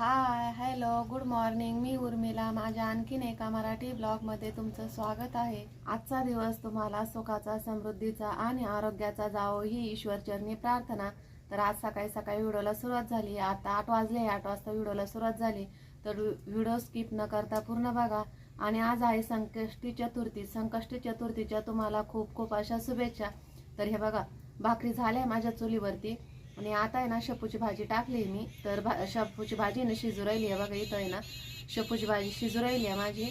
हाय hello good morning मी उर्मिला. माझ्या आणखीन एका मराठी ब्लॉगमध्ये तुमचं स्वागत आहे. आजचा दिवस तुम्हाला सुखाचा समृद्धीचा आणि आरोग्याचा जावो ही ईश्वरचरणी प्रार्थना. तर आज सकाळी सकाळी व्हिडिओला सुरुवात झाली. आता आठ वाजले आठ वाजता व्हिडिओला सुरुवात झाली. तर व्हिडिओ स्किप न करता पूर्ण बघा. आणि आज आहे संकष्टी चतुर्थी. संकष्टी चतुर्थीच्या तुम्हाला खूप खूप अशा शुभेच्छा. तर हे बघा भाकरी झाल्या माझ्या चुलीवरती. आणि आता आहे ना शेपूची भाजी टाकली मी. तर भा शेपूची भाजी ना शिजू राहिली आहे. बघा इथं आहे ना शेपूची भाजी शिजू राहिली आहे माझी.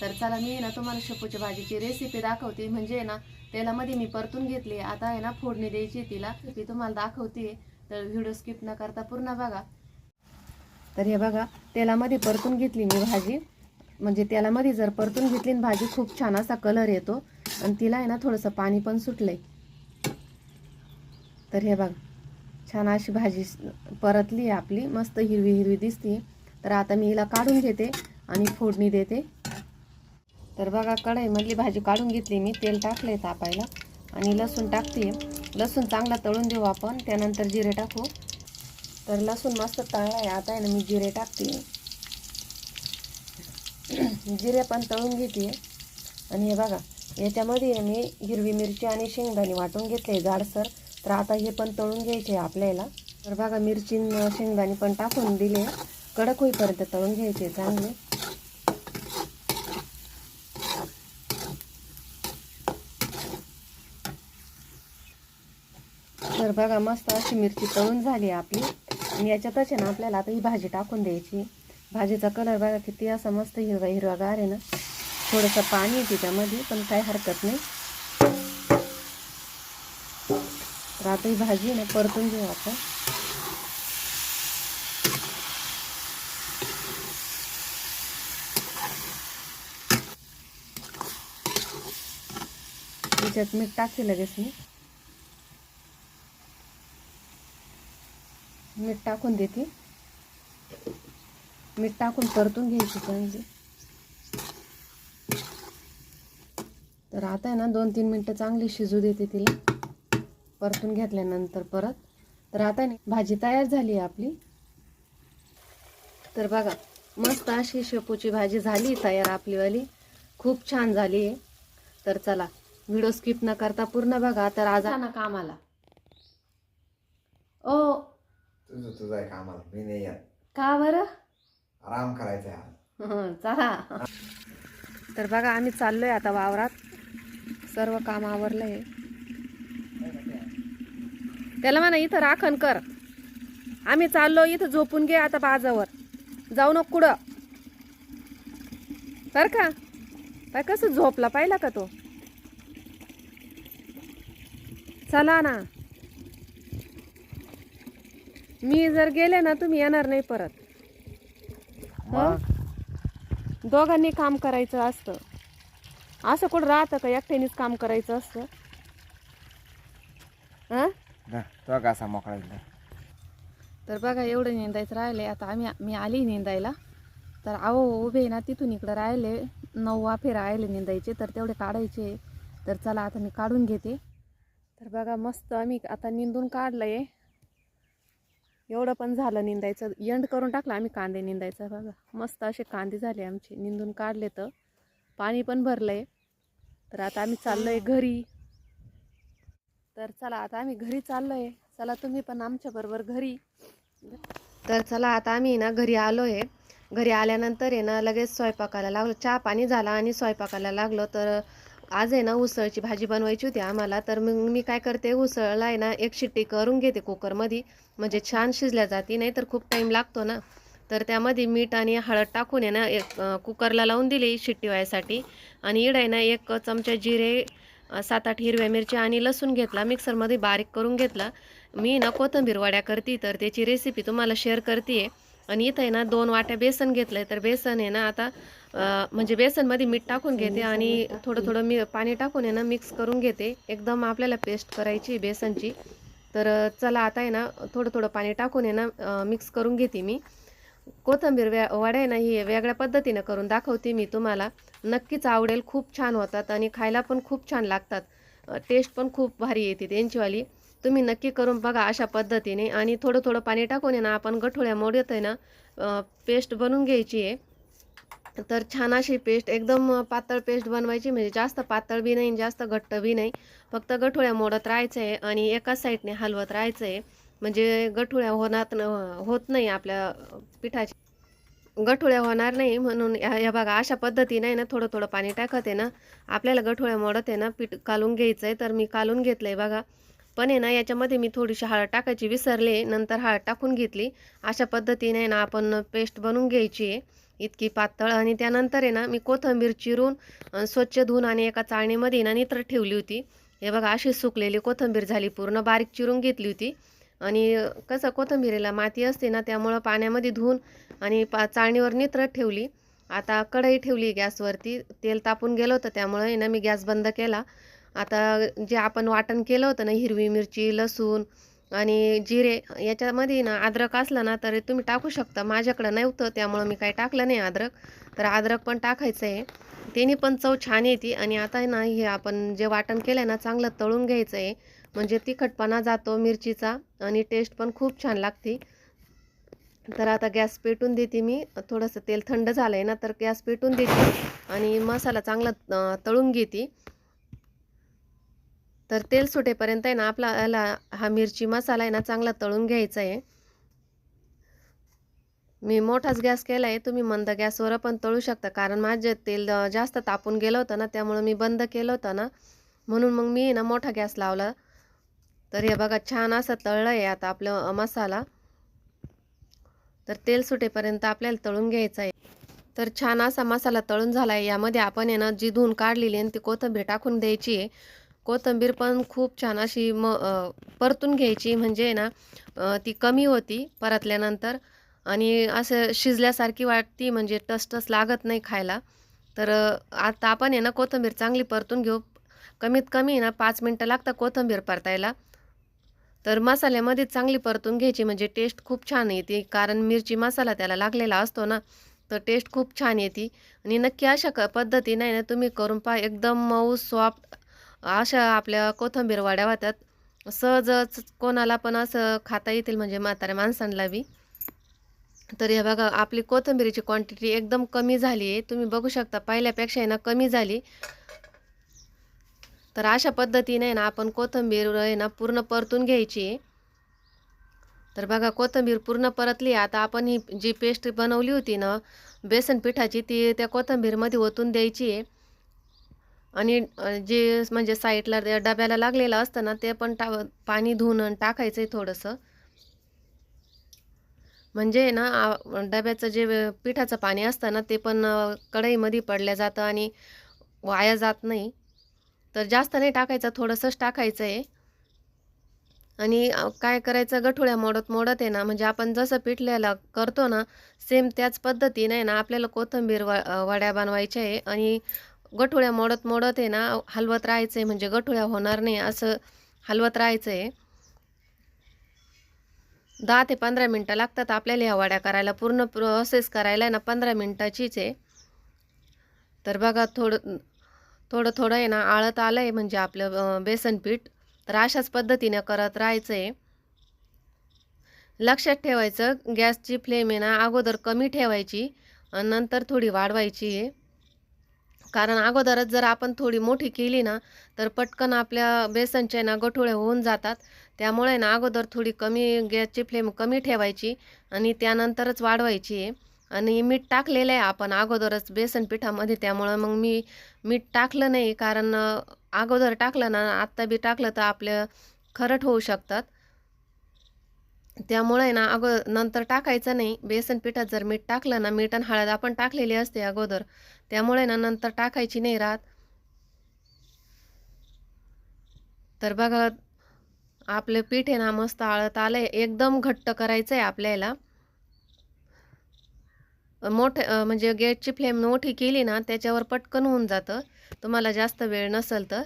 तर चला मी ना तुम्हाला शेपूची भाजीची रेसिपी दाखवते. म्हणजे ना तेलामध्ये मी परतून घेतली. आता आहे ना फोडणी द्यायची तिला. ती तुम्हाला दाखवते. तर व्हिडिओ स्किप न करता पूर्ण बघा. तर हे बघा तेलामध्ये परतून घेतली मी भाजी. म्हणजे तेलामध्ये जर परतून घेतली ना भाजी खूप छान असा कलर येतो. आणि तिला आहे ना थोडंसं पाणी पण सुटलंय. तर हे बघा. छान अशी भाजी परतली आहे आपली. मस्त हिरवी हिरवी दिसते. तर आता मी हिला काढून घेते आणि फोडणी देते. तर बघा कढईमधली भाजी काढून घेतली मी. तेल टाकले तापायला आणि लसूण टाकते लसूण चांगला तळून देऊ आपण. त्यानंतर जिरे टाकू. तर लसूण मस्त तळला आहे. आता आहे ना मी जिरे टाकते. जिरे पण तळून घेते आणि हे बघा याच्यामध्ये मी हिरवी मिरची आणि शेंगदाणे वाटून घेतले. जाडसर. तर आता हे पण तळून घ्यायचे आपल्याला. तर बघा मिरची शेंगदाणे पण टाकून दिले कडक होईपर्यंत तळून घ्यायचे चांगले. तर बघा मस्त अशी मिरची तळून झाली आपली. आणि याच्यातच आहे ना आपल्याला आता ही भाजी टाकून द्यायची. भाजीचा कलर बघा किती असा मस्त हिरवा हिरवागार आहे ना. थोडंसं पाणी आहे त्याच्यामध्ये पण काही हरकत नाही. तर आता ही भाजी ना परतून घेऊ आपण. त्याच्यात मीठ टाकते लगेच मी. मीठ टाकून देते. मीठ टाकून परतून घ्यायची चांगली. तर आता आहे ना दोन तीन मिनटं चांगली शिजू देते तिला. परतून घेतल्यानंतर परत. तर आता नाही भाजी तयार झाली आहे आपली. तर बघा मस्त अशी शेपूची भाजी झाली तयार आपलीवाली. खूप छान झाली आहे. तर चला व्हिडिओ स्किप न करता पूर्ण बघा. तर आज ना कामाला. ओ. तुझं तुझं आहे कामाला. मी नाही येत. का बरं? आराम करायचा आहे आज. हं, चला. तर बघा आम्ही चाललोय आता वावरात. सर्व काम आवरलंय. त्याला म्हणा इथं राखण कर. आम्ही चाललो इथं झोपून घे आता बाजावर. जाऊ नको कुठं. तर का? काय कसं झोपला? पाहिला का तो? चला ना. मी जर गेले ना तुम्ही येणार नाही परत. हं? दोघांनी काम करायचं असतं. असं कुठं राहतं का एकट्यानेच काम करायचं असतं? हं? जा, तो मोकळा तर बघा एवढं निंदायचं राहिले. आता आम्ही मी आली निंदायला. तर आहो उभे ना तिथून इकडं राहिले. नऊ वाफे राहिले निंदायचे तर तेवढे काढायचे. तर चला आता मी काढून घेते. तर बघा मस्त आम्ही आता निंदून काढलंय. एवढं पण झालं निंदायचं. एंड करून टाकलं आम्ही कांदे निंदायचं. बघा मस्त असे कांदे झाले आमचे. निंदून काढले तर. पाणी पण भरलंय. तर आता आम्ही चाललोय घरी. तर चला आता आम्ही घरी चाललोय. चला तुम्ही पण आमच्या बरोबर घरी. तर चला आता आम्ही ना घरी आलोय. घरी आल्यानंतर आहे ना लगेच स्वयंपाकाला लागलो चहा पाणी झाला आणि स्वयंपाकाला लागलो. तर आज आहे ना उसळची भाजी बनवायची होती आम्हाला. तर मग मी काय करते उसळला आहे ना एक शिट्टी करून घेते कुकरमध्ये. म्हणजे छान शिजल्या जाते नाही तर खूप टाईम लागतो ना. तर त्यामध्ये मीठ आणि हळद टाकून आहे ना एक कुकरला लावून दिली शिट्टी व्हायसाठी. आणि इड आहे ना एक चमचा जिरे सात आठ हिरव्या मिरच्या आणि लसूण घेतला मिक्सरमध्ये बारीक करून घेतला. मी ना कोथिंबीर वड्या करते तर त्याची रेसिपी तुम्हाला शेअर करते आणि इथं आहे ना दोन वाट्या बेसन घेतलंय तर बेसन आहे ना आता म्हणजे बेसनमध्ये मीठ टाकून घेते आणि थोडं थोडं मी पाणी टाकून आहे ना मिक्स करून घेते. एकदम आपल्याला पेस्ट करायची आहे बेसनची. तर चला आता आहे ना थोडं थोडं पाणी टाकून आहे ना मिक्स करून घेते मी. कोथिंबीर व्या वड्या आहे ना ही वेगळ्या पद्धतीनं करून दाखवते मी तुम्हाला. नक्कीच आवडेल खूप छान होतात आणि खायला पण खूप छान लागतात. टेस्ट पण खूप भारी येते त्यांचीवाली. तुम्ही नक्की करून बघा अशा पद्धतीने. आणि थोडं थोडं पाणी टाकून आहे ना आपण गठोळ्या मोडत आहे ना पेस्ट बनवून घ्यायची आहे. तर छान अशी पेस्ट एकदम पातळ पेस्ट बनवायची म्हणजे जास्त पातळ बी नाही जास्त घट्ट बी नाही. फक्त गठोळ्या मोडत राहायचं आहे आणि एकाच साईडने हलवत राहायचं आहे. म्हणजे गठोळ्या होणार होत नाही आपल्या पिठाची. गठोळ्या होणार नाही म्हणून या बघा अशा पद्धतीने आहे ना थोडं थोडं पाणी टाकत आहे ना आपल्याला गठोळ्या मोडत आहे ना पीठ कालून घ्यायचं आहे तर मी कालून घेतलं आहे बघा. पण आहे ना याच्यामध्ये मी थोडीशी हळद टाकायची विसरले नंतर हळद टाकून घेतली. अशा पद्धतीने आहे ना आपण पेस्ट बनवून घ्यायची आहे. इतकी पातळ आणि त्यानंतर आहे ना मी कोथिंबीर चिरून स्वच्छ धुवून आणि एका चाळणीमध्ये ना नित्र ठेवली होती. हे बघा अशी सुकलेली कोथिंबीर झाली पूर्ण बारीक चिरून घेतली होती. आणि कसं कोथिंबीरीला माती असते ना त्यामुळं पाण्यामध्ये धुवून आणि पा चाळणीवर नित्रत ठेवली. आता कढई ठेवली गॅसवरती तेल तापून गेलं होतं त्यामुळं आहे ना मी गॅस बंद केला. आता जे आपण वाटण केलं होतं ना हिरवी मिरची लसूण आणि जिरे याच्यामध्ये ना अद्रक असलं ना तर तुम्ही टाकू शकता. माझ्याकडं नव्हतं त्यामुळं मी काही टाकलं नाही अद्रक. तर अद्रक पण टाकायचं आहे. त्याने पण चव छान येते. आणि आता आहे ना हे आपण जे वाटण केलं आहे ना चांगलं तळून घ्यायचं आहे. म्हणजे तिखटपणा जातो मिरचीचा आणि टेस्ट पण खूप छान लागते. तर आता गॅस पेटून देते मी. थोडंसं तेल थंड झालं आहे ना तर गॅस पेटून देते आणि मसाला चांगला तळून घेते. तर तेल सुटेपर्यंत आहे ना आपला याला हा मिरची मसाला आहे ना चांगला तळून घ्यायचा आहे. मी मोठाच गॅस केला आहे तुम्ही मंद गॅसवर पण तळू शकता. कारण माझे तेल जास्त तापून गेलं होतं ना त्यामुळं मी बंद केलं होतं ना. म्हणून मग मी आहे ना मोठा गॅस लावला. तर हे बघा छान असं तळलं आहे आता आपलं मसाला. तर तेल सुटेपर्यंत आपल्याला तळून घ्यायचं आहे. तर छान असा मसाला तळून झाला आहे यामध्ये आपण आहे ना जी धुवून काढलेली आहे ती कोथिंबीर टाकून द्यायची आहे. कोथिंबीर पण खूप छान अशी म परतून घ्यायची. म्हणजे आहे ना ती कमी होती परतल्यानंतर. आणि असं शिजल्यासारखी वाटती म्हणजे टसटस लागत नाही खायला. तर आता आपण आहे ना कोथिंबीर चांगली परतून घेऊ. कमीत कमी आहे ना पाच मिनटं लागतात कोथिंबीर परतायला. तर मसाल्यामध्ये चांगली परतून घ्यायची म्हणजे टेस्ट खूप छान येते. कारण मिरची मसाला त्याला लागलेला असतो ना तर टेस्ट खूप छान येते. आणि नक्की अशा क पद्धतीने नाही ना तुम्ही करून पहा एकदम मऊ सॉफ्ट अशा आपल्या कोथिंबीर वड्या होतात. सहजच कोणाला पण असं खाता येतील म्हणजे म्हाताऱ्या माणसांना बी. तर हे बघा आपली कोथिंबीरीची क्वांटिटी एकदम कमी झाली आहे. तुम्ही बघू शकता पहिल्यापेक्षा ना कमी झाली. तर अशा पद्धतीने ना आपण कोथिंबीर आहे ना पूर्ण परतून घ्यायची. आहे तर बघा कोथिंबीर पूर्ण परतली. आता आपण ही जी पेस्ट बनवली होती ना बेसन पिठाची ती त्या कोथिंबीरमध्ये ओतून द्यायची. आहे आणि जे म्हणजे साईडला डब्याला लागलेलं असतं ना ते पण टा पाणी धुवून आणि टाकायचं आहे थोडंसं. म्हणजे आहे ना डब्याचं जे पिठाचं पाणी असतं ना ते पण कढईमध्ये पडल्या जातं आणि वाया जात नाही. तर जास्त नाही टाकायचं थोडंसंच टाकायचं आहे आणि काय करायचं गठोळ्या मोडत मोडत आहे ना म्हणजे आपण जसं पिठल्याला करतो ना सेम त्याच पद्धतीने आहे ना आपल्याला कोथिंबीर व वड्या बनवायच्या आहे. आणि गठोळ्या मोडत मोडत आहे ना हलवत राहायचं आहे म्हणजे गठोळ्या होणार नाही असं हलवत राहायचं आहे दहा ते पंधरा मिनटं लागतात आपल्याला ह्या वड्या करायला. पूर्ण प्रोसेस करायला आहे ना पंधरा मिनटाचीच आहे. तर बघा थोडं थोडं थोडं आहे ना आळत आलं आहे म्हणजे आपलं बेसनपीठ बेसन पीठ. तर अशाच पद्धतीने करत राहायचं आहे लक्षात ठेवायचं गॅसची फ्लेम आहे ना अगोदर कमी ठेवायची आणि नंतर थोडी वाढवायची आहे. कारण अगोदरच जर आपण थोडी मोठी केली ना तर पटकन आपल्या बेसनच्या ना गठोळे होऊन जातात. त्यामुळे ना अगोदर थोडी कमी गॅसची फ्लेम कमी ठेवायची आणि त्यानंतरच वाढवायची आहे. आणि मीठ टाकलेलं आहे आपण अगोदरच बेसन पिठामध्ये त्यामुळं मग मी मीठ टाकलं नाही कारण अगोदर टाकलं ना आत्ता बी टाकलं तर आपलं खरट होऊ शकतात. त्यामुळे ना अगो नंतर टाकायचं नाही. बेसन पिठात जर मीठ टाकलं ना मीठ आणि हळद आपण टाकलेली असते अगोदर त्यामुळे ना नंतर टाकायची नाही राहत. तर बघा आपलं पीठ आहे ना मस्त आळत आलंय. एकदम घट्ट करायचं आहे आपल्याला. मोठ म्हणजे गॅसची फ्लेम मोठी केली ना त्याच्यावर पटकन होऊन जातं. तुम्हाला जास्त वेळ नसेल तर.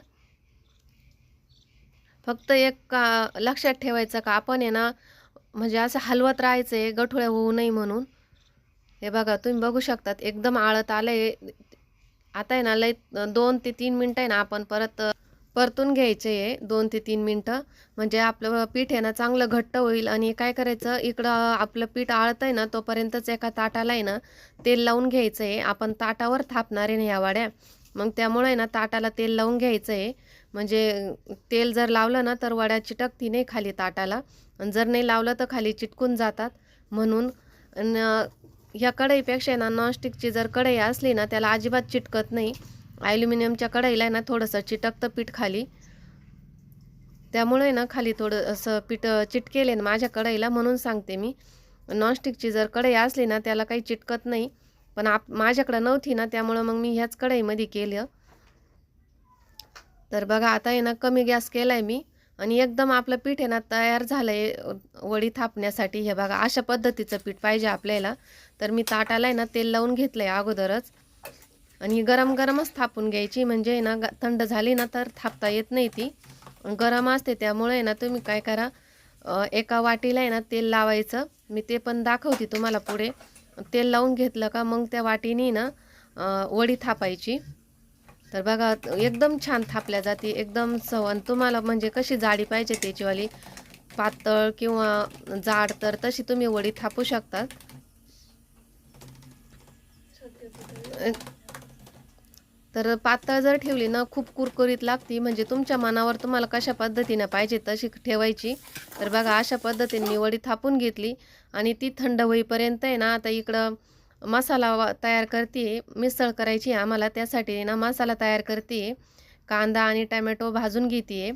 फक्त एक का लक्षात ठेवायचं का आपण आहे ना म्हणजे असं हलवत राहायचं आहे गठोळ्या होऊ नये म्हणून. हे बघा तुम्ही बघू शकतात एकदम आळत आलं आहे आता आहे ना लय दोन ते तीन मिनटं आहे ना आपण परत परतून घ्यायचे आहे दोन ते तीन मिनटं. म्हणजे आपलं पीठ आहे ना चांगलं घट्ट होईल आणि काय करायचं इकडं आपलं पीठ आळतं आहे ना तोपर्यंतच एका ताटाला आहे ना तेल लावून घ्यायचं आहे. आपण ताटावर थापणार आहे ना या वाड्या. मग त्यामुळे आहे ना ताटाला तेल लावून घ्यायचं आहे. म्हणजे तेल जर लावलं ना तर वड्या चिटकती नाही खाली ताटाला. आणि जर नाही लावलं तर खाली चिटकून जातात. म्हणून ह्या कढईपेक्षा ना नॉनस्टिकची जर कढई असली ना त्याला अजिबात चिटकत नाही. ॲल्युमिनियमच्या कढईला आहे ना थोडंसं चिटकतं पीठ खाली. त्यामुळे ना खाली थोडं असं पीठ चिटकेले ना माझ्या कढईला म्हणून सांगते मी. नॉनस्टिकची जर कढई असली ना त्याला काही चिटकत नाही. पण आप माझ्याकडं नव्हती ना त्यामुळं मग मी ह्याच कढईमध्ये केलं. तर बघा आता आहे ना कमी गॅस केला आहे मी. आणि एकदम आपलं पीठ आहे ना तयार झालं आहे वडी थापण्यासाठी. हे बघा अशा पद्धतीचं पीठ पाहिजे आपल्याला. तर मी ताटाला आहे ना तेल लावून घेतलं आहे अगोदरच. आणि ही गरम गरमच थापून घ्यायची. म्हणजे ना ग- थंड झाली ना तर थापता येत नाही ती. गरम असते त्यामुळे ना तुम्ही काय करा एका वाटीला आहे ना तेल लावायचं. मी ते पण दाखवते तुम्हाला पुढे. तेल लावून घेतलं का मग त्या वाटीनी ना वडी थापायची. तर बघा एकदम छान थापल्या जाते एकदम आणि तुम्हाला म्हणजे कशी जाडी पाहिजे त्याचीवाली पातळ किंवा जाड तर तशी तुम्ही वडी थापू शकता. तर पातळ जर ठेवली ना खूप कुरकुरीत लागती. म्हणजे तुमच्या मनावर तुम्हाला कशा पद्धतीनं पाहिजे तशी ठेवायची. तर बघा अशा पद्धतीने मी वडी थापून घेतली. आणि ती थंड होईपर्यंत आहे ना आता इकडं मसाला वा- तयार करते. मिसळ करायची आहे आम्हाला त्यासाठी आहे ना मसाला तयार करते. कांदा आणि टमॅटो भाजून घेते.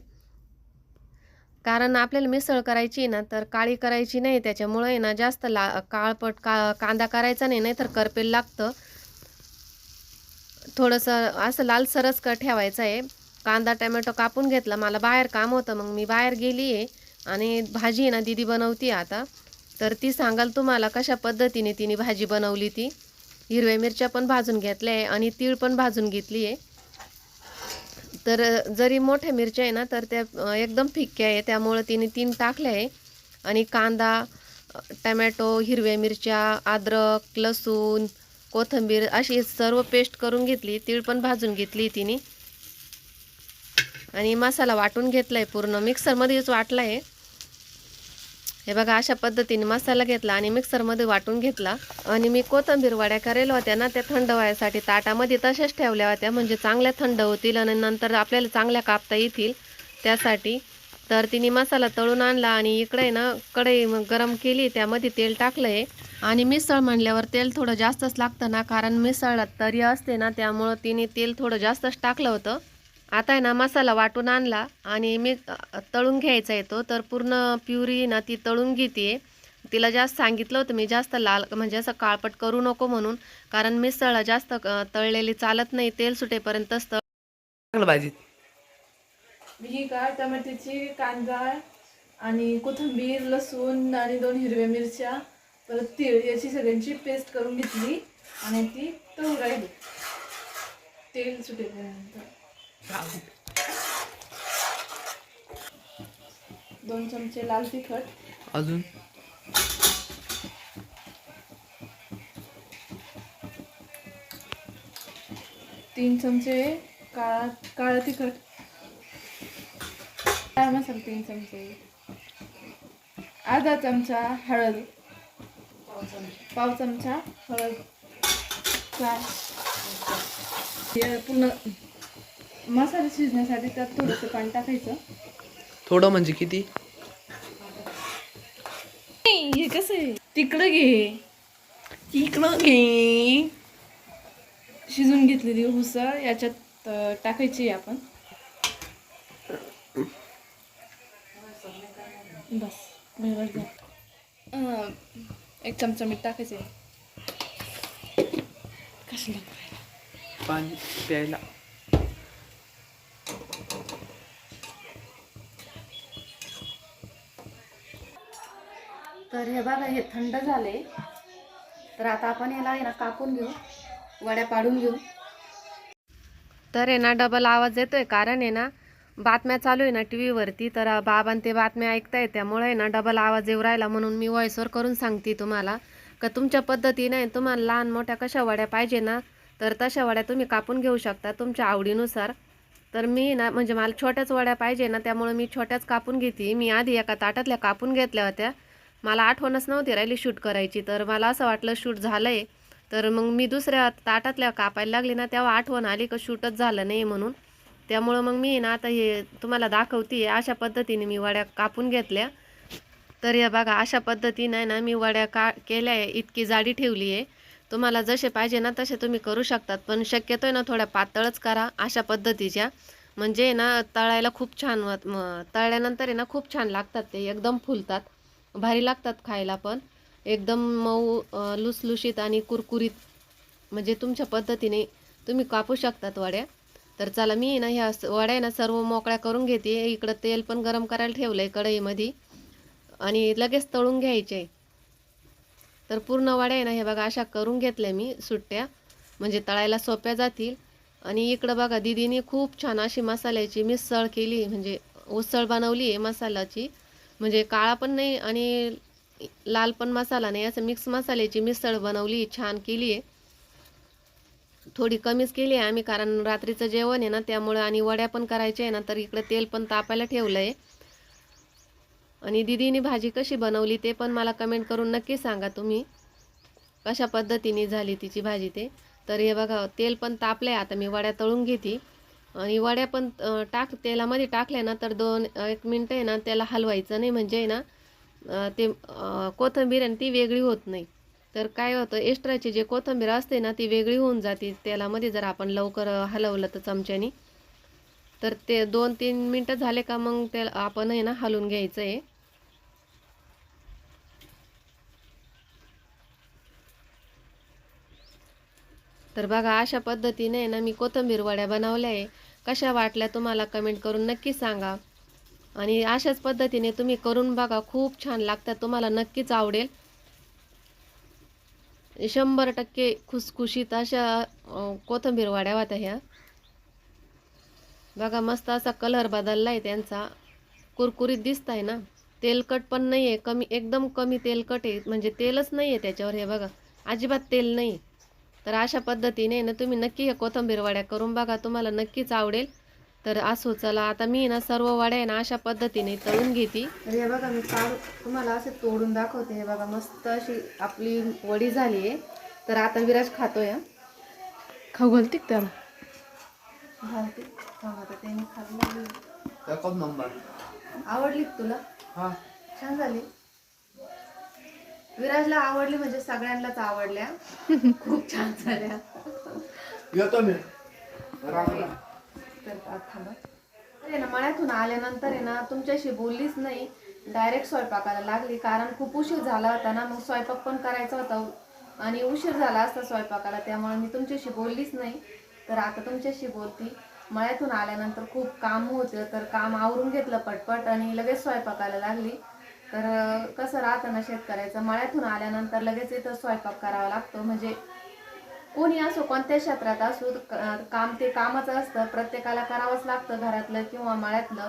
कारण आपल्याला मिसळ करायची आहे ना तर काळी करायची नाही. त्याच्यामुळे ना जास्त ला काळपट का कांदा करायचा नाही नाहीतर करपेल लागतं. थोडंसं असं लालसरच क ठेवायचं आहे. कांदा टमॅटो कापून घेतला. मला बाहेर काम होतं मग मी बाहेर गेली आहे आणि भाजी आहे ना दिदी बनवती आता. तर ती सांगाल तुम्हाला कशा पद्धतीने तिने भाजी बनवली ती. हिरव्या मिरच्या पण भाजून घेतल्या आहे आणि तीळ पण भाजून घेतली आहे. तर जरी मोठ्या मिरच्या आहे ना तर त्या एकदम फिक्क्या आहे. त्यामुळं तिने तीन टाकल्या आहे. आणि कांदा टमॅटो हिरव्या मिरच्या अद्रक लसूण कोथिंबीर अशी सर्व पेस्ट करून घेतली तीळ पण भाजून घेतली तिने. आणि मसाला वाटून घेतला आहे पूर्ण. मिक्सरमध्येच वाटला आहे हे बघा अशा पद्धतीने मसाला घेतला आणि मिक्सरमध्ये वाटून घेतला. आणि मी कोथिंबीर वड्या करेल होत्या ना त्या थंड व्हायसाठी ताटामध्ये तशाच ठेवल्या होत्या म्हणजे चांगल्या थंड होतील आणि नंतर आपल्याला चांगल्या कापता येतील त्यासाठी. तर तिने मसाला तळून आणला आणि इकडे ना कढई मग गरम केली त्यामध्ये तेल टाकलं आहे आणि मिसळ म्हणल्यावर तेल थोडं जास्तच लागतं ना कारण मिसळला तरी असते ना त्यामुळं तिने तेल थोडं जास्तच टाकलं होतं. आता आहे ना मसाला वाटून आणला आणि मी तळून घ्यायचा येतो तर पूर्ण प्युरी ना ती तळून घेते. तिला जास्त सांगितलं होतं मी जास्त लाल म्हणजे असं काळपट करू नको म्हणून कारण मिसळला जास्त तळलेली चालत नाही तेल सुटेपर्यंतच तळ चांगलं भाजीत ही का टमाट्याची कांदा आणि कोथिंबीर लसूण आणि दोन हिरव्या मिरच्या. परत तीळ याची सगळ्यांची पेस्ट करून घेतली आणि ती तळून राहिली. तेल सुटेपर्यंत. दोन चमचे लाल तिखट. अजून? तीन चमचे काळा काळा तिखट. काळा मसाला तीन चमचे. अर्धा चमचा हळद. पाव चमचा. हळद काय हे पूर्ण मसाला शिजण्यासाठी त्यात थोडंसं पाणी टाकायचं. थोडं म्हणजे किती? हे कसं आहे? तिकडं घे. इकडं घे. शिजून घेतलेली उसळ याच्यात टाकायची आहे आपण. बस बरोबर. एक चमचा मीठ टाकायचं कशाला पाणी प्यायला. तर हे बघा हे थंड झाले. तर आता आपण याला आहे ना कापून घेऊ वड्या पाडून घेऊ. तर आहे ना डबल आवाज येतोय. कारण आहे ना बातम्या चालू आहे ना टी व्हीवरती तर बाबां ते बातम्या ऐकताय त्यामुळे ना डबल आवाज येऊ राहिला म्हणून मी व्हॉइसवर करून सांगते तुम्हाला. का तुमच्या पद्धतीने तुम्हाला लहान मोठ्या कशा वड्या पाहिजे ना तर तशा वड्या तुम्ही कापून घेऊ शकता तुमच्या आवडीनुसार. तर मी ना म्हणजे मला छोट्याच वड्या पाहिजे ना त्यामुळे मी छोट्याच कापून घेते. मी आधी एका ताटातल्या कापून घेतल्या होत्या. मला आठवणच नव्हती राहिली शूट करायची तर मला असं वाटलं शूट झालं आहे तर मग मी दुसऱ्या ताटातल्या कापायला लागली ना तेव्हा आठवण आली का शूटच झालं नाही म्हणून. त्यामुळं मग मी ना आता हे तुम्हाला दाखवते अशा पद्धतीने मी वड्या कापून घेतल्या. तर या बघा अशा पद्धतीने ना मी वड्या का केल्या आहे इतकी जाडी ठेवली आहे. तुम्हाला जसे पाहिजे ना तसे तुम्ही करू शकतात पण शक्यतो आहे ना थोड्या पातळच करा अशा पद्धतीच्या. म्हणजे ना तळायला खूप छान तळल्यानंतर आहे ना खूप छान लागतात ते एकदम फुलतात. भारी लागतात खायला पण. एकदम मऊ लुसलुशीत आणि कुरकुरीत म्हणजे तुमच्या पद्धतीने तुम्ही कापू शकतात वड्या. तर चला मी ना ह्या वड्या आहे ना सर्व मोकळ्या करून घेते. इकडं तेल पण गरम करायला ठेवलं आहे कढईमध्ये. आणि लगेच तळून घ्यायचे. तर पूर्ण वड्या आहे ना हे बघा अशा करून घेतल्या मी सुट्ट्या. म्हणजे तळायला सोप्या जातील. आणि इकडं बघा दिदीने खूप छान अशी मसाल्याची मिसळ केली. म्हणजे उसळ बनवली आहे मसाल्याची. म्हणजे काळा पण नाही आणि लाल पण मसाला नाही. असं मिक्स मसाल्याची मिसळ बनवली छान केली आहे. थोडी कमीच केली आहे आम्ही कारण रात्रीचं जेवण आहे ना त्यामुळं आणि वड्या पण करायच्या आहे ना तर इकडे तेल पण तापायला ठेवलं आहे आणि दिदीने भाजी कशी बनवली ते पण मला कमेंट करून नक्की सांगा तुम्ही. कशा पद्धतीने झाली तिची भाजी ते. तर हे बघा तेल पण तापलं आहे आता मी वड्या तळून घेते. आणि वड्या पण टाक तेलामध्ये टाकल्या ना तर दोन एक मिनटं आहे ना त्याला हलवायचं नाही म्हणजे आहे ना ते कोथंबीर कोथिंबीर ती वेगळी होत नाही. तर काय होतं एक्स्ट्राची जे कोथिंबीर असते ना ती वेगळी होऊन जाते. तेलामध्ये जर आपण लवकर हलवलं तर चमच्यानी. तर ते दोन तीन मिनटं झाले का मग ते आपण आहे ना हलवून घ्यायचं आहे तर बघा अशा पद्धतीने ना मी कोथिंबीर वड्या बनवल्या आहे कशा वाटल्या तुम्हाला कमेंट करून नक्की सांगा. आणि अशाच पद्धतीने तुम्ही करून बघा खूप छान लागतात. तुम्हाला नक्कीच आवडेल. शंभर टक्के खुसखुशीत अशा कोथंबीर वाड्या होत्या ह्या. बघा मस्त असा कलर बदलला आहे त्यांचा. कुरकुरीत दिसत आहे ना. तेलकट पण नाही आहे कमी एकदम कमी तेलकट आहे. म्हणजे तेलच नाही आहे त्याच्यावर हे बघा. अजिबात तेल नाही. तर अशा पद्धतीने ना तुम्ही नक्की हे कोथंबीर वाड्या करून बघा. तुम्हाला नक्कीच आवडेल. तर असो चला आता मी ना सर्व वड्या आहे ना अशा पद्धतीने तळून घेते. तर हे बघा मी काढू तुम्हाला असे तोडून दाखवते. हे बघा मस्त अशी आपली वडी झाली आहे. तर आता विराज खातोय हा. खाऊ घालते त्याला? घालते. खाऊ आता त्याने खाल्लं एकच नंबर? आवडली तुला? हा. छान झाली. विराजला आवडली म्हणजे सगळ्यांनाच आवडल्या. खूप छान झाल्या. येतो मी. करतात आता अरे ना मळ्यातून आल्यानंतर आहे ना तुमच्याशी बोललीच नाही. डायरेक्ट स्वयंपाकाला लागली कारण खूप उशीर झाला होता ना मग स्वयंपाक पण करायचा होता. आणि उशीर झाला असता स्वयंपाकाला त्यामुळे मी तुमच्याशी बोललीच नाही. तर आता तुमच्याशी बोलती. मळ्यातून आल्यानंतर खूप काम होतं तर काम आवरून घेतलं पटपट आणि लगेच स्वयंपाकाला लागली. तर कसं राहतं ना शेतकऱ्याचं मळ्यातून आल्यानंतर लगेच इथं स्वयंपाक करावा लागतो. म्हणजे कोणी असो कोणत्या क्षेत्रात असो काम ते कामच असतं. प्रत्येकाला करावंच लागतं घरातलं किंवा माळ्यातलं.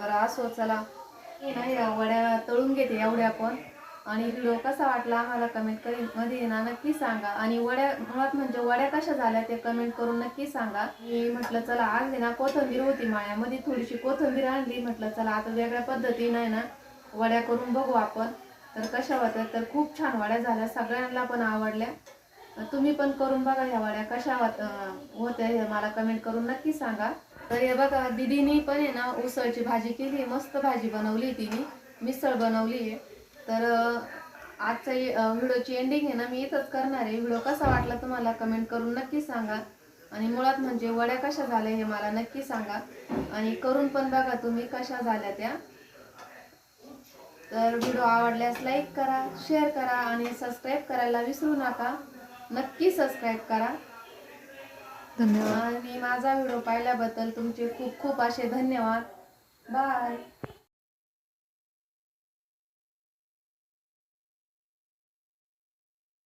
तर असो चला. नाही ना या वड्या तळून घेते एवढ्या पण. आणि व्हिडिओ कसा वाटला आम्हाला कमेंट करी मध्ये ना नक्की सांगा. आणि वड्या मुळात म्हणजे वड्या कशा झाल्या ते कमेंट करून नक्की सांगा. मी म्हटलं चला आज ना कोथिंबीर होती माळ्यामध्ये. थोडीशी कोथिंबीर आणली. म्हटलं चला आता वेगळ्या पद्धतीनं आहे ना वड्या करून बघू आपण. तर कशा होत्या? तर खूप छान वड्या झाल्या. सगळ्यांना पण आवडल्या. तुम्ही पण करून बघा ह्या वड्या कशा होत्या हे मला कमेंट करून नक्की सांगा. तर हे बघा दिदीनी पण आहे ना उसळची भाजी केली मस्त भाजी बनवली तिने. मिसळ बनवली आहे. तर आजचा व्हिडिओची एंडिंग आहे ना मी इथंच करणार आहे. व्हिडिओ कसा वाटला तुम्हाला कमेंट करून नक्की सांगा. आणि मुळात म्हणजे वड्या कशा झाल्या हे मला नक्की सांगा. आणि करून पण बघा तुम्ही कशा झाल्या त्या. तर व्हिडिओ आवडल्यास लाईक करा शेअर करा आणि सबस्क्राईब करायला विसरू नका. नक्की सबस्क्राईब करा. धन्यवाद. आणि माझा व्हिडिओ पाहिल्याबद्दल तुमचे खूप खूप असे धन्यवाद. बाय